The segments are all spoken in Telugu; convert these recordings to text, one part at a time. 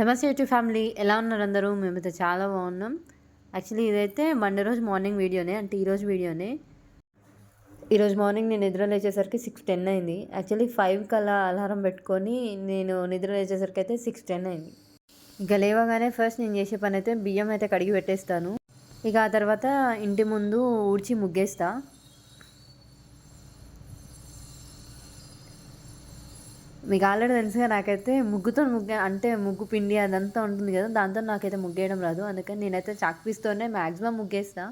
నమస్తే యూట్యూబ్ ఫ్యామిలీ. ఎలా ఉన్నారు అందరూ? మేమైతే చాలా బాగున్నాం. యాక్చువల్లీ ఇదైతే మండే రోజు మార్నింగ్ వీడియోనే అంటే ఈరోజు వీడియోనే. ఈరోజు మార్నింగ్ నేను నిద్ర లేచేసరికి సిక్స్ టెన్ అయింది. యాక్చువల్లీ ఫైవ్కి అలా అలారం పెట్టుకొని నేను నిద్ర లేచేసరికి అయితే సిక్స్ టెన్ అయింది. ఇక లేవగానే ఫస్ట్ నేను చేసే పని అయితే బియ్యం అయితే కడిగి పెట్టేస్తాను. ఇక ఆ తర్వాత ఇంటి ముందు ఊడ్చి ముగ్గేస్తా. మీకు ఆల్రెడీ తెలుసుగా నాకైతే ముగ్గుతో ముగ్గు అంటే ముగ్గు పిండి అదంతా ఉంటుంది కదా దాంతో నాకైతే ముగ్గేయడం రాదు. అందుకని నేనైతే చాక్ పీస్తోనే మ్యాక్సిమం ముగ్గేస్తా.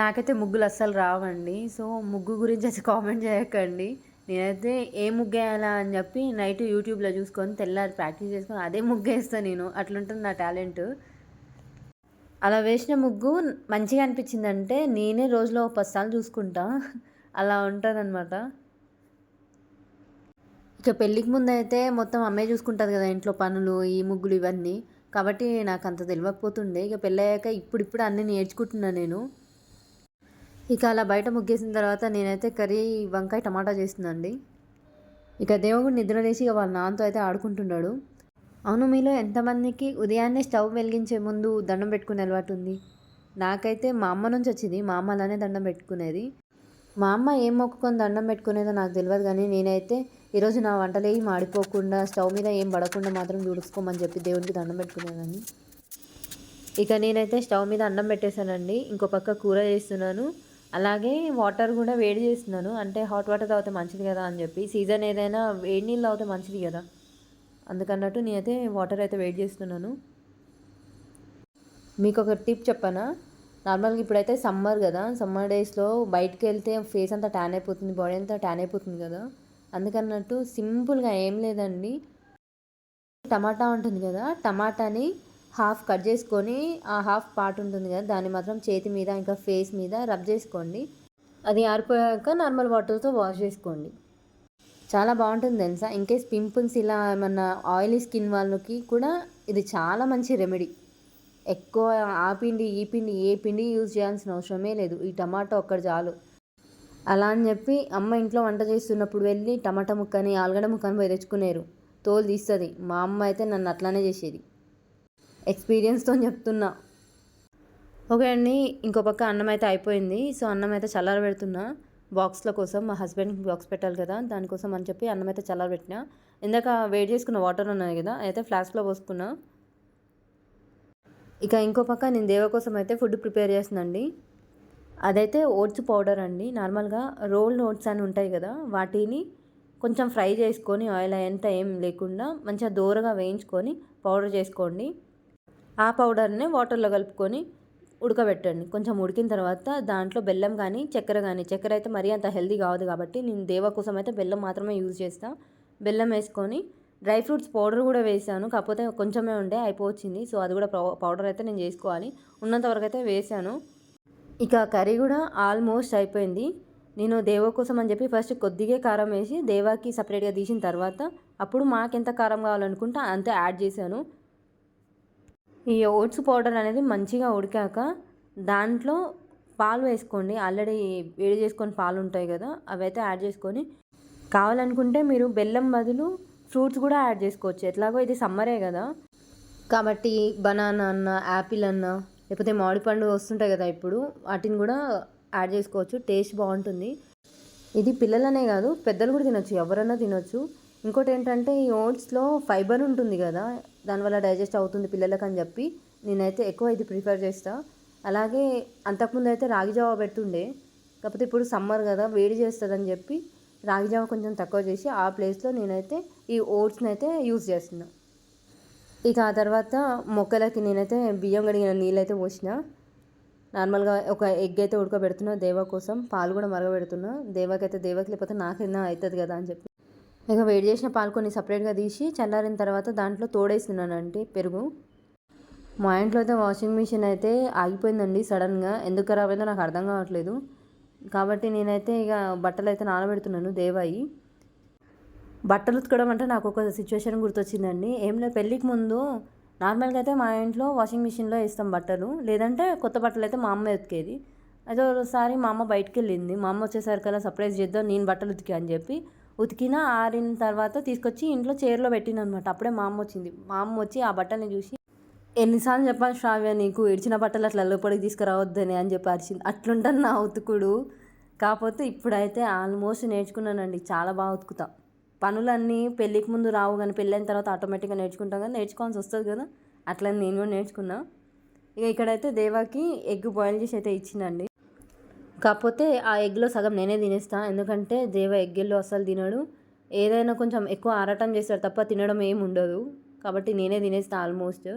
నాకైతే ముగ్గులు అస్సలు రావండి. సో ముగ్గు గురించి అయితే కామెంట్ చేయకండి. నేనైతే ఏ ముగ్గేయాలా అని చెప్పి నైట్ యూట్యూబ్లో చూసుకొని తెల్లారి ప్రాక్టీస్ చేసుకొని అదే ముగ్గేస్తాను నేను. అట్లుంటుంది నా టాలెంట్. అలా వేసిన ముగ్గు మంచిగా అనిపించిందంటే నేనే రోజులో పది సార్లు చూసుకుంటా. అలా ఉంటుంది అనమాట ఇక పెళ్ళికి ముందు అయితే మొత్తం అమ్మే చూసుకుంటుంది కదా ఇంట్లో పనులు ఈ ముగ్గులు ఇవన్నీ. కాబట్టి నాకు అంత తెలియకపోతుండే ఇక పెళ్ళయ్యాక ఇప్పుడిప్పుడు అన్నీ నేర్చుకుంటున్నా నేను. ఇక అలా బయట ముగ్గేసిన తర్వాత నేనైతే కర్రీ వంకాయ టమాటా చేస్తుందండి. ఇక దేవుడు నిద్ర లేచి ఇక వాళ్ళ నాన్నతో అయితే ఆడుకుంటున్నాడు. అవును మీలో ఎంతమందికి ఉదయాన్నే స్టవ్ వెలిగించే ముందు దండం పెట్టుకునే అలవాటు ఉంది? నాకైతే మా అమ్మ నుంచి వచ్చింది. మా అమ్మ అలానే దండం పెట్టుకునేది. మా అమ్మ ఏం మొక్కుకొని దండం పెట్టుకునేదో నాకు తెలియదు కానీ నేనైతే ఈరోజు నా వంటలు మాడిపోకుండా స్టవ్ మీద ఏం పడకుండా మాత్రం చూడుకోమని చెప్పి దేవునికి దండం పెట్టుకునేదాన్ని ఇక నేనైతే స్టవ్ మీద అన్నం పెట్టేశానండి. ఇంకో పక్క కూర చేస్తున్నాను. అలాగే వాటర్ కూడా వేడి చేస్తున్నాను. అంటే హాట్ వాటర్ తాగితే మంచిది కదా అని చెప్పి. సీజన్ ఏదైనా వేడి నీళ్ళు తాగితే మంచిది కదా. అందుకన్నట్టు నేనైతే వాటర్ అయితే వేడి చేస్తున్నాను. మీకు ఒక టిప్ చెప్పనా? నార్మల్గా ఇప్పుడైతే సమ్మర్ కదా. సమ్మర్ డేస్లో బయటకు వెళ్తే ఫేస్ అంతా ట్యాన్ అయిపోతుంది బాడీ అంతా ట్యాన్ అయిపోతుంది కదా. అందుకన్నట్టు సింపుల్గా ఏం లేదండి. టమాటా ఉంటుంది కదా టమాటాని హాఫ్ కట్ చేసుకొని ఆ హాఫ్ పార్ట్ ఉంటుంది కదా దాన్ని మాత్రం చేతి మీద ఇంకా ఫేస్ మీద రబ్ చేసుకోండి. అది ఆరిపోయాక నార్మల్ వాటర్తో వాష్ చేసుకోండి. చాలా బాగుంటుంది తెలుసా? ఇన్కేస్ పింపుల్స్ ఇలా ఏమన్నా ఆయిలీ స్కిన్ వాళ్ళకి కూడా ఇది చాలా మంచి రెమెడీ. ఎక్కువ ఆ పిండి ఈ పిండి ఏ పిండి యూజ్ చేయాల్సిన అవసరమే లేదు. ఈ టమాటా ఒక్కటి చాలు. అలా అని చెప్పి అమ్మ ఇంట్లో వంట చేస్తున్నప్పుడు వెళ్ళి టమాటా ముక్కని ఆలుగడ్డ ముక్కని పోయి తెచ్చుకునేరు. తోలు తీస్తుంది. మా అమ్మ అయితే నన్ను అట్లానే చేసేది. ఎక్స్పీరియన్స్తో చెప్తున్నా. ఓకే అండి ఇంకో పక్క అన్నం అయితే అయిపోయింది. సో అన్నం అయితే చల్లార పెడుతున్నా. బాక్స్ల కోసం మా హస్బెండ్కి బాక్స్ పెట్టాలి కదా దానికోసం అని చెప్పి అన్నం అయితే చల్లార పెట్టిన. ఇందాక వేడి చేసుకున్న వాటర్ ఉన్నాయి కదా అయితే ఫ్లాస్క్లో పోసుకున్నా. ఇక ఇంకో పక్క నేను దేవ కోసం అయితే ఫుడ్ ప్రిపేర్ చేస్తుందండి అదైతే ఓట్స్ పౌడర్ అండి. నార్మల్గా రోల్ ఓట్స్ అని ఉంటాయి కదా వాటిని కొంచెం ఫ్రై చేసుకొని ఆయిల్ ఎంత ఏం లేకుండా మంచిగా దూరగా వేయించుకొని పౌడర్ చేసుకోండి. ఆ పౌడర్ని వాటర్లో కలుపుకొని ఉడకబెట్టండి. కొంచెం ఉడికిన తర్వాత దాంట్లో బెల్లం కానీ చక్కెర కానీ చక్కెర అయితే మరీ అంత హెల్దీ కాదు కాబట్టి నేను దేవ కోసం అయితే బెల్లం మాత్రమే యూజ్ చేస్తాను బెల్లం వేసుకొని డ్రై ఫ్రూట్స్ పౌడర్ కూడా వేసాను కాకపోతే కొంచెమే ఉండే అయిపోవచ్చింది. సో అది కూడా పౌడర్ అయితే నేను చేసుకోవాలి. ఉన్నంత వరకు అయితే వేసాను. ఇక కర్రీ కూడా ఆల్మోస్ట్ అయిపోయింది. నేను దేవ కోసం అని చెప్పి ఫస్ట్ కొద్దిగా కారం వేసి దేవాకి సపరేట్గా తీసిన తర్వాత అప్పుడు మాకెంత కారం కావాలనుకుంటే అంత యాడ్ చేశాను. ఈ ఓట్స్ పౌడర్ అనేది మంచిగా ఉడికాక దాంట్లో పాలు వేసుకోండి. ఆల్రెడీ వేడి చేసుకొని పాలు ఉంటాయి కదా అవి అయితే యాడ్ చేసుకొని. కావాలనుకుంటే మీరు బెల్లం బదులు ఫ్రూట్స్ కూడా యాడ్ చేసుకోవచ్చు. ఎట్లాగో ఇది సమ్మరే కదా. కాబట్టి బనానా అన్న యాపిల్ అన్న లేకపోతే మామిడిపండు వస్తుంటాయి కదా ఇప్పుడు వాటిని కూడా యాడ్ చేసుకోవచ్చు. టేస్ట్ బాగుంటుంది. ఇది పిల్లలనే కాదు పెద్దలు కూడా తినొచ్చు ఎవరన్నా తినొచ్చు. ఇంకోటి ఏంటంటే ఈ ఓట్స్లో ఫైబర్ ఉంటుంది కదా దానివల్ల డైజెస్ట్ అవుతుంది పిల్లలకు అని చెప్పి. నేనైతే ఎక్కువ ఇది ప్రిఫర్ చేస్తా. అలాగే అంతకుముందు అయితే రాగి జావ పెట్టుండే కాకపోతే ఇప్పుడు సమ్మర్ కదా వేడి చేస్తుందని చెప్పి రాగి జావ కొంచెం తక్కువ చేసి ఆ ప్లేస్లో నేనైతే ఈ ఓట్స్ని అయితే యూజ్ చేస్తున్నాను ఇక ఆ తర్వాత మొక్కలకి నేనైతే బియ్యం కడిగిన నీళ్ళైతే పోసిన. నార్మల్గా ఒక ఎగ్ అయితే ఉడకబెడుతున్నా దేవ కోసం. పాలు కూడా మరగబెడుతున్నా. దేవకైతే దేవకి లేకపోతే నాకైనా అవుతుంది కదా అని చెప్పి. ఇక వేడి చేసిన పాలు కొన్ని సపరేట్గా తీసి చల్లారిన తర్వాత దాంట్లో తోడేస్తున్నానండి పెరుగు. మా ఇంట్లో అయితే వాషింగ్ మిషన్ అయితే ఆగిపోయిందండి సడన్గా. ఎందుకు ఖరాబ్ అయిందో నాకు అర్థం కావట్లేదు. కాబట్టి నేనైతే ఇక బట్టలు అయితే నానబెడుతున్నాను దేవాయి. బట్టలు ఉతకడం అంటే నాకు ఒక సిచ్యువేషన్ గుర్తొచ్చిందండి. ఏం లేదు పెళ్ళికి ముందు నార్మల్గా అయితే మా ఇంట్లో వాషింగ్ మిషన్లో వేస్తాం బట్టలు. లేదంటే కొత్త బట్టలు అయితే మా అమ్మ ఉతికేది. అయితే ఒకసారి మా అమ్మ బయటికి వెళ్ళింది మా అమ్మ వచ్చేసరికల్లా సర్ప్రైజ్ చేద్దాం నేను బట్టలు ఉతికా అని చెప్పి. ఉతికిన ఆరిన తర్వాత తీసుకొచ్చి ఇంట్లో చైర్లో పెట్టిన అనమాట అప్పుడే మా అమ్మ వచ్చింది. మా అమ్మ వచ్చి ఆ బట్టల్ని చూసి ఎన్నిసార్లు చెప్పాను శ్రావ్య నీకు? ఇడిచిన బట్టలు అట్లా లోపలికి తీసుకురావద్దని అని చెప్పి అరిచింది. అట్లుంటుంది నా ఉతుకుడు. కాకపోతే ఇప్పుడైతే ఆల్మోస్ట్ నేర్చుకున్నానండి. చాలా బాగా ఉతుకుతా. పనులన్నీ పెళ్ళికి ముందు రావు కానీ పెళ్ళైన తర్వాత ఆటోమేటిక్గా నేర్చుకుంటాం కానీ నేర్చుకోవాల్సి వస్తుంది కదా. అట్లా నేను కూడా నేర్చుకున్నా. ఇక ఇక్కడైతే దేవాకి ఎగ్ బాయిల్ చేసి అయితే ఇచ్చిందండి. కాకపోతే ఆ ఎగ్లో సగం నేనే తినేస్తా. ఎందుకంటే దేవ ఎగ్గెల్లో అసలు తినడు. ఏదైనా కొంచెం ఎక్కువ ఆరాటం చేస్తాడు తప్ప తినడం ఏమి ఉండదు. కాబట్టి నేనే తినేస్తా ఆల్మోస్ట్.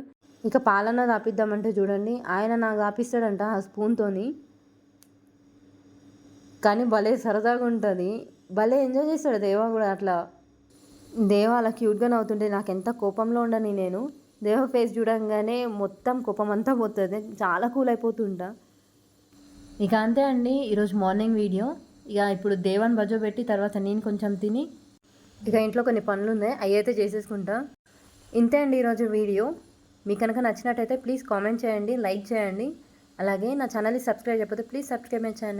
ఇక పాలన తాపిద్దామంటే చూడండి. ఆయన నాకు తాపిస్తాడంట ఆ స్పూన్తోని కానీ భలే సరదాగా ఉంటుంది భలే ఎంజాయ్ చేస్తాడు దేవా కూడా అట్లా. దేవా అలా క్యూట్గా నవ్వుతుంటే నాకు ఎంత కోపంలో ఉండని నేను. దేవ ఫేస్ చూడంగానే మొత్తం కోపం అంతా పోతుంది. చాలా కూల్ అయిపోతుంటా. ఇక అంతే అండి ఈరోజు మార్నింగ్ వీడియో. ఇక ఇప్పుడు దేవాన్ని బజో పెట్టి తర్వాత నేను కొంచెం తిని ఇక ఇంట్లో కొన్ని పనులు ఉన్నాయి అవి అయితే చేసేసుకుంటా. ఇంతే అండి ఈరోజు వీడియో. మీకు కనుక నచ్చినట్టయితే ప్లీజ్ కామెంట్ చేయండి లైక్ చేయండి. అలాగే నా ఛానల్ని సబ్స్క్రైబ్ చేయకపోతే ప్లీజ్ సబ్స్క్రైబ్ మై ఛానల్.